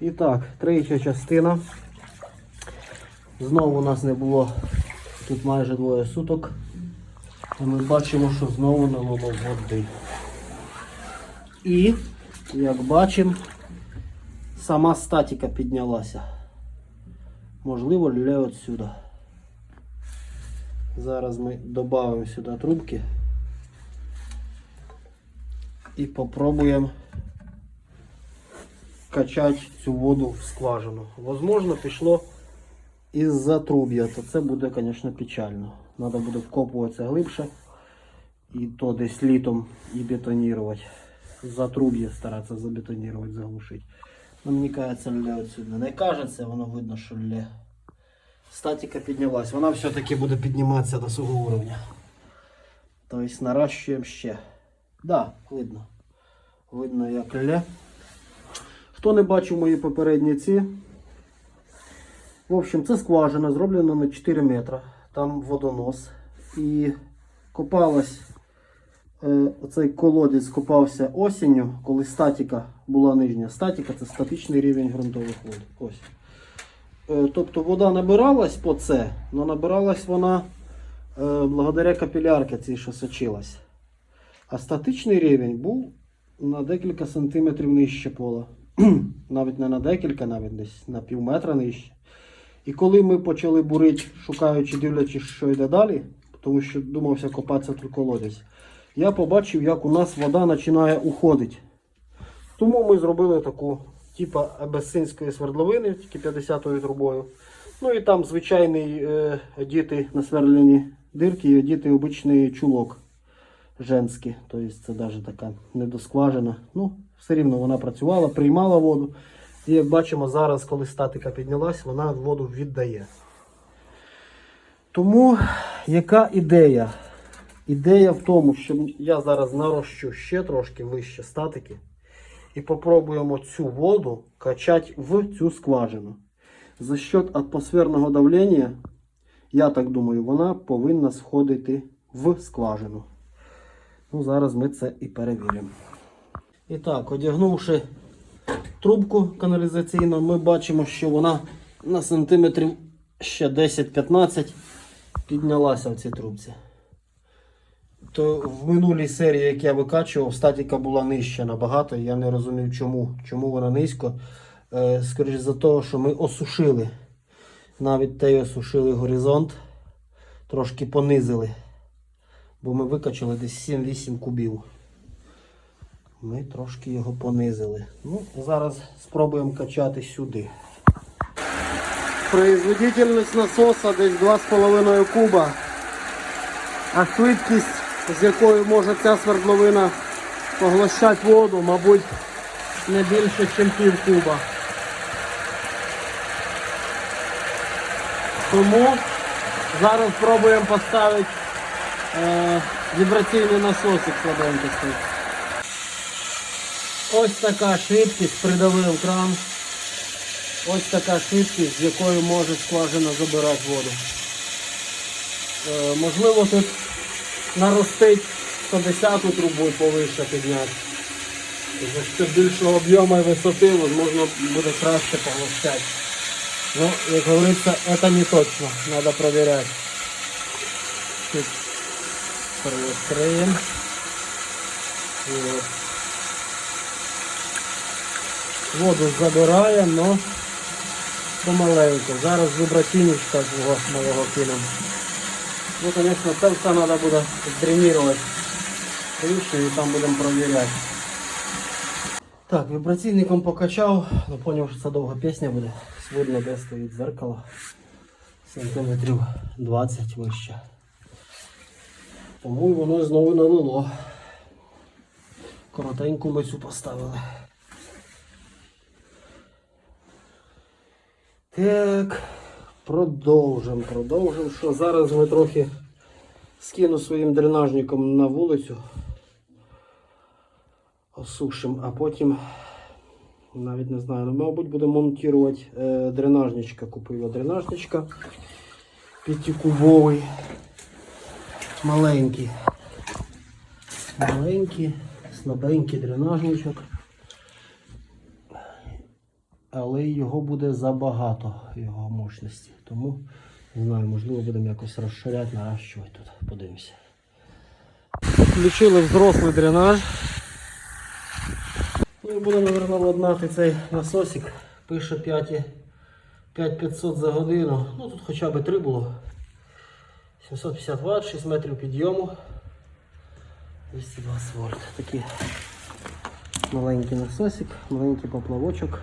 І так, третя частина. Знову у нас не було тут майже двоє суток. І ми бачимо, що знову налило води. І, як бачимо, сама статіка піднялася. Можливо, лє отсюда. Зараз ми додамо сюди трубки і попробуємо качати цю воду в скважину. Возможно, пішло із-за труб'я, то це буде, звісно, печально. Треба буде вкопуватися глибше і то десь літом і бетонувати. За труб'я старатися забетонувати, заглушити. Ну, мені кажеться, лє отсюди. Не кажеться, воно видно, що лє. Статика піднялась. Вона все-таки буде підніматися до свого уровня. Тобто наращуємо ще. Да, видно. Видно, як лє. Хто не бачив мої попередні ці. В общем, це скважина, зроблена на 4 метри. Там водонос. І копалась. е, Оцей колодязь копався осінню, коли статика була нижня. Статика це статичний рівень ґрунтових вод. Ось. Е, Тобто вода набиралась по це, але набиралась вона е, благодаря капілярці цій, що сочилась. А статичний рівень був на декілька сантиметрів нижче пола. навіть не на декілька, навіть десь на пів метра нижче. І коли ми почали бурити, шукаючи, дивлячись, що йде далі, тому що думався копатися тут колодязь, я побачив, як у нас вода починає уходити. Тому ми зробили таку, типа абесинської свердловини, тільки 50-ю трубою. Ну і там звичайний е, одіти насверлені дирки і одіти обичний чулок женський. Тобто це навіть така недоскважена. Ну, все рівно вона працювала, приймала воду. І як бачимо, зараз, коли статика піднялась, вона воду віддає. Тому яка ідея? Ідея в тому, що я зараз нарощу ще трошки вище статики і попробуємо цю воду качати в цю скважину. За счет атмосферного давлення, я так думаю, вона повинна сходити в скважину. Ну, зараз ми це і перевіримо. І так, одягнувши трубку каналізаційну, ми бачимо, що вона на сантиметрів ще 10-15 піднялася в цій трубці. То в минулій серії, як я викачував, статіка була нижча набагато. Я не розумів, чому, чому вона низько. Е, скоріше за те, що ми осушили. Навіть те осушили горизонт, трошки понизили. Бо ми викачали десь 7-8 кубів. Ми трошки його понизили. Ну, зараз спробуємо качати сюди. Производительність насоса десь 2,5 куба. А швидкість, з якою може ця свердловина поглощати воду, мабуть, не більше, ніж пів куба. Тому зараз спробуємо поставити е, вібраційний насосик слабенький. Ось така швидкість, придавив кран. Ось така швидкість, з якою може скважина забирати воду. Е, можливо, тут наростить 110 трубу повище підняти. Що більшого об'єму і висоти, можливо, буде краще поглощати. Ну, як говориться, это не точно, надо проверять. Тут приоткроем. Воду забирає, но помаленьку. Зараз вибратинечка свого малого кинемо. Ну, конечно, це все треба буде дренувати крышу і там будемо провіряти. Так, вібраційником покачав, але зрозумів, що це довга пісня буде. Видно, де стоїть зеркало. Сантиметрів 20 вище. Тому воно знову налило. Коротеньку ми поставили. Так, продовжимо, продовжимо. Що зараз ми трохи скину своїм дренажником на вулицю. Осушимо, а потім навіть не знаю, ну, мабуть, будемо монтувати е, дренажничка. Купив я дренажничка п'ятикубовий. Маленький. Маленький, слабенький дренажничок. Але його буде забагато, його мощності. Тому не знаю, можливо, будемо якось розширяти, наращувати тут. Подивимося. Включили взрослий дренаж. Ну і будемо, мабуть, ладнати цей насосик. Пише 5500 за годину. Ну тут хоча б 3 було. 750 Вт, 6 метрів підйому. 220 вольт. Такий маленький насосик, маленький поплавочок.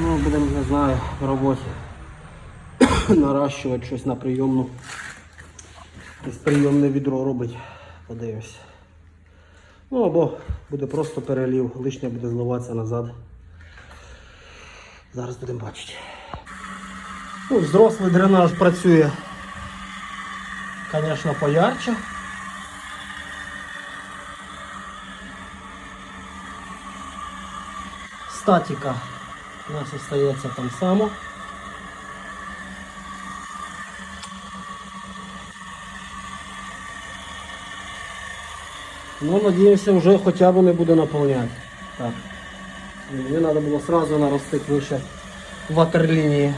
Ну, будемо, не знаю, в роботі наращувати щось на прийомну. Якесь прийомне відро робить. Подивимось. Ну або буде просто перелів, лишнє буде зливатися назад. Зараз будемо бачити. Ну, взрослий дренаж працює, звісно, поярче. Статика у нас остається там само. Ну, надіємося, вже хоча б не буде наповняти. Так. Мені треба було сразу наростити вище ватерлінії.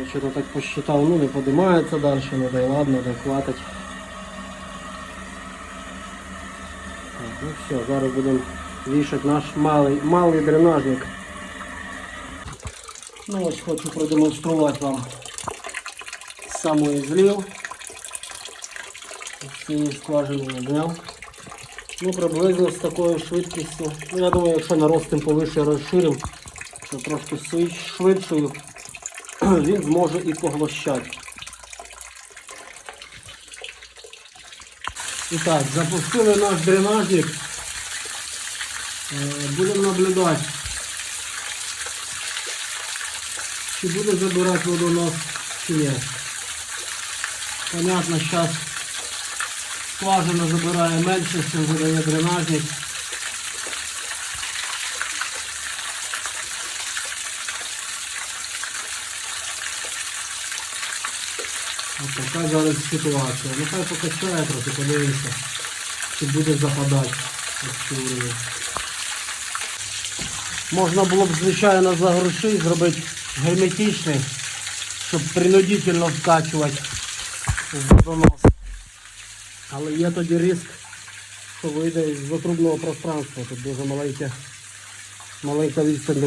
Я що-то так посчитав, ну не подимається далі, ну да й ладно, да хватить. Так, ну все, зараз будемо вішати наш малий, малий дренажник. Ну ось хочу продемонструвати вам самий злів. З цієї скважини зняв. Ну, приблизно з такою швидкістю. Ну, я думаю, якщо наростим повише розширимо, то трошки швид- швидшою, він зможе і поглощати. І так, запустили наш дренажник. Е, Будемо наблюдати, чи буде забирати водонос, чи ні. Понятно, зараз скважина забирає менше, що видає дренажник. Ось така зараз ситуація. Нехай покачає трохи, подивимося, чи буде западати. Можна було б, звичайно, за гроші зробити герметичний, щоб принудительно вкачувати в водонос. Але є тоді ризик, що вийде із затрубного пространства. Тут дуже маленьке, маленька відстань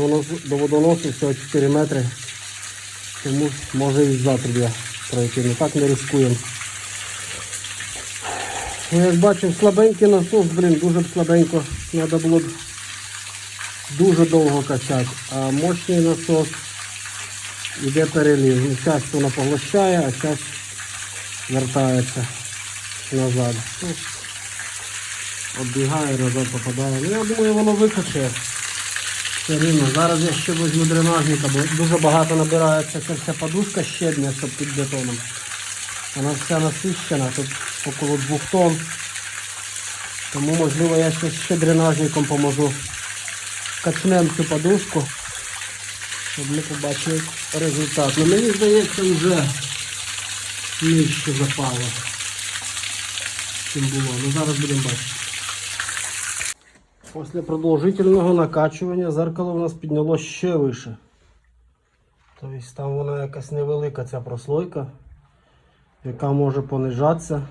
до, водоносу, всього 4 метри. Тому може і з затруб'я пройти. Ми так не ризикуємо. Ну, Як бачимо, слабенький насос, блін, дуже б слабенько. Треба було б дуже довго качати. А мощний насос йде перелів. Ну, Час воно поглощає, а час вертається назад. Оббігає, назад попадає. Ну, я думаю, воно викачає. Все рівно. Зараз я ще візьму дренажника, бо дуже багато набирається ця вся подушка щебня, щоб під бетоном. Вона вся насищена, тут около двох тонн. Тому можливо я ще, ще дренажником поможу. Качнемо цю подушку, щоб ми побачили результат. Ну мені здається вже нижче запало, чим було. Ну зараз будемо бачити. Після продовжительного накачування зеркало у нас підняло ще вище. Тобто там вона якась невелика ця прослойка, яка може понижатися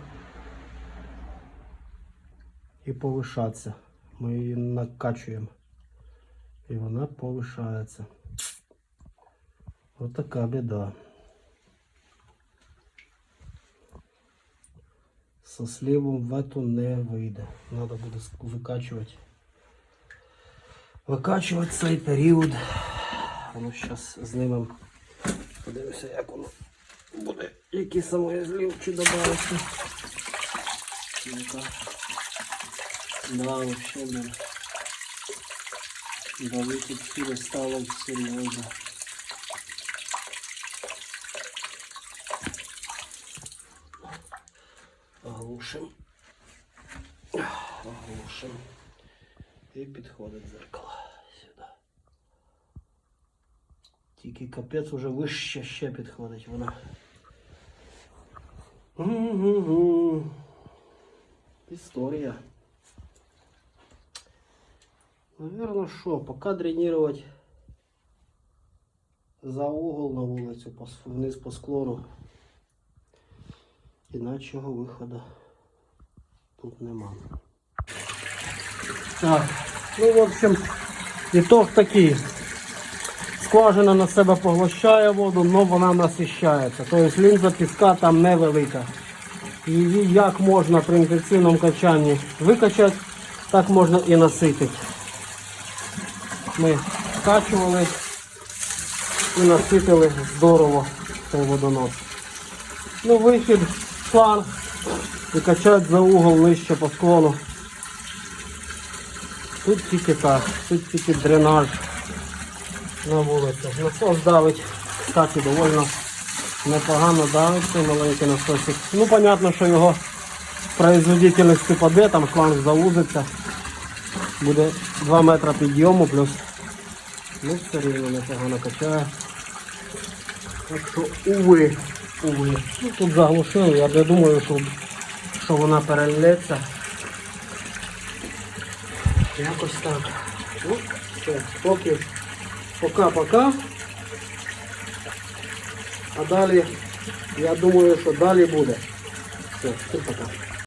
і повишатися. Ми її накачуємо. І вона повишається. Ось така біда. Со сливом в эту не вийде. Треба буде викачувати. Викачувати цей період. Воно зараз знімемо. Подивимося, як воно буде. Який самий злів чи добавиться. Да, вообще, блин. Давить отсюда стало серьезно. Оглушим. Оглушим. І підходить зеркало сюди. Тільки капець уже вище ще підходить вона. Гу-гу-гу. Історія. Наверное, що, поки дренувати за угол на вулицю, по с- вниз по склону. Іначого виходу тут нема. Так, ну в общем, ітог такий. Скважина на себе поглощає воду, але вона насищається. Тобто лінза піска там невелика. Її як можна при інтенсивному качанні викачати, так можна і наситити. Ми скачували і наситили здорово цей водонос. Ну, вихід, шланг і качать за угол нижче по склону. Тут тільки так, тут тільки дренаж на вулицях. Насос давить, кстати, доволі непогано давить цей маленький насосик. Ну, понятно, що його производительність паде, там шланг заузиться. Буде 2 метри підйому плюс. Ну, все рівно непогано качає. Так що, уви, Ну, тут заглушили, я думаю, що, що вона перелється. Якось так. Ну, все, поки, пока-пока. А далі, я думаю, що далі буде. Все, всім пока.